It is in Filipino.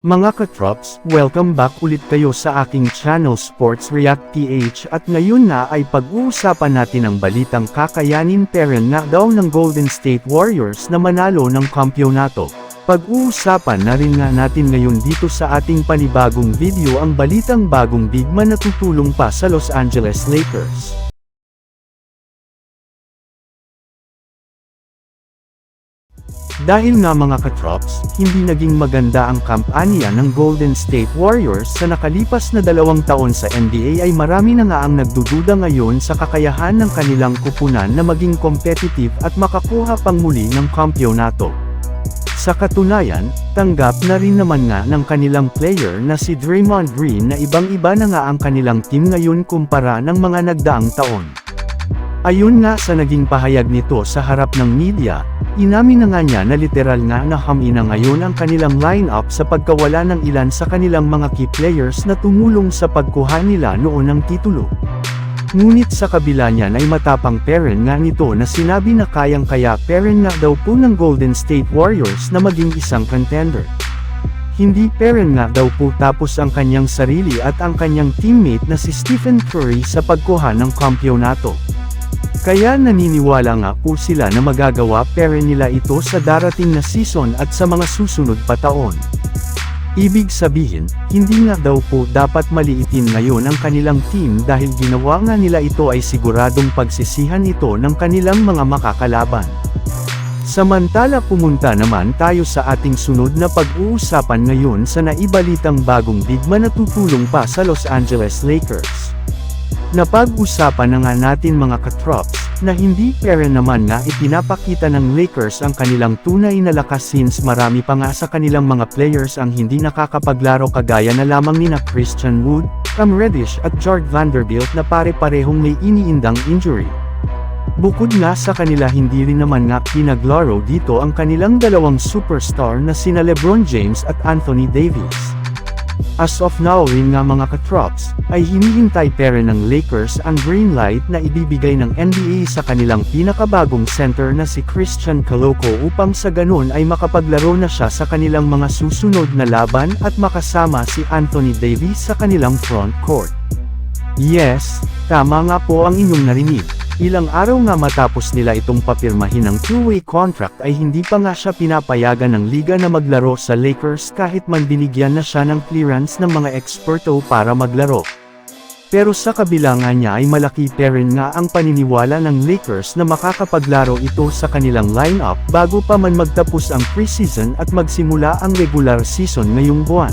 Mga katrops, welcome back ulit kayo sa aking channel Sports React PH at ngayon na ay pag-uusapan natin ang balitang kakayanin peren nga daw ng Golden State Warriors na manalo ng kampyonato. Pag-uusapan na rin nga natin ngayon dito sa ating panibagong video ang balitang bagong big man na tutulong pa sa Los Angeles Lakers. Dahil nga mga katrops, hindi naging maganda ang kampanya ng Golden State Warriors sa nakalipas na dalawang taon sa NBA ay marami na nga ang nagdududa ngayon sa kakayahan ng kanilang kupunan na maging competitive at makakuha pang muli ng kampyonato. Sa katunayan, tanggap na rin naman nga ng kanilang player na si Draymond Green na ibang-iba na nga ang kanilang team ngayon kumpara ng mga nagdaang taon. Ayun nga sa naging pahayag nito sa harap ng media, inamin na nga niya na literal nga na hamina ngayon ang kanilang lineup sa pagkawala ng ilan sa kanilang mga key players na tumulong sa pagkuha nila noon ng titulo. Ngunit sa kabila niyan ay matapang peren nga nito na sinabi na kayang-kaya peren nga daw po ng Golden State Warriors na maging isang contender. Hindi peren nga daw po tapos ang kanyang sarili at ang kanyang teammate na si Stephen Curry sa pagkuha ng kampyonato. Kaya naniniwala nga po sila na magagawa pere nila ito sa darating na season at sa mga susunod pa taon. Ibig sabihin, hindi nga daw po dapat maliitin ngayon ang kanilang team dahil ginawa nga nila ito ay siguradong pagsisihan ito ng kanilang mga makakalaban. Samantala pumunta naman tayo sa ating sunod na pag-uusapan ngayon sa naibalitang bagong bigma na tutulong pa sa Los Angeles Lakers. Napag-usapan na nga natin mga katrops, na hindi pera naman nga ipinapakita ng Lakers ang kanilang tunay na lakas since marami pa nga sa kanilang mga players ang hindi nakakapaglaro kagaya na lamang ni na Christian Wood, Cam Reddish at Jard Vanderbilt na pare-parehong may iniindang injury. Bukod nga sa kanila hindi rin naman nga pinaglaro dito ang kanilang dalawang superstar na sina Lebron James at Anthony Davis. As of now rin nga mga katrops, ay hinihintay pera ng Lakers ang green light na ibibigay ng NBA sa kanilang pinakabagong center na si Christian Coloco upang sa ganun ay makapaglaro na siya sa kanilang mga susunod na laban at makasama si Anthony Davis sa kanilang front court. Yes, tama nga po ang inyong narinig. Ilang araw nga matapos nila itong papirmahin ng two-way contract ay hindi pa nga siya pinapayagan ng liga na maglaro sa Lakers kahit man binigyan na siya ng clearance ng mga eksperto para maglaro. Pero sa kabila nga niya ay malaki pa rin nga ang paniniwala ng Lakers na makakapaglaro ito sa kanilang lineup bago pa man magtapos ang preseason at magsimula ang regular season ngayong buwan.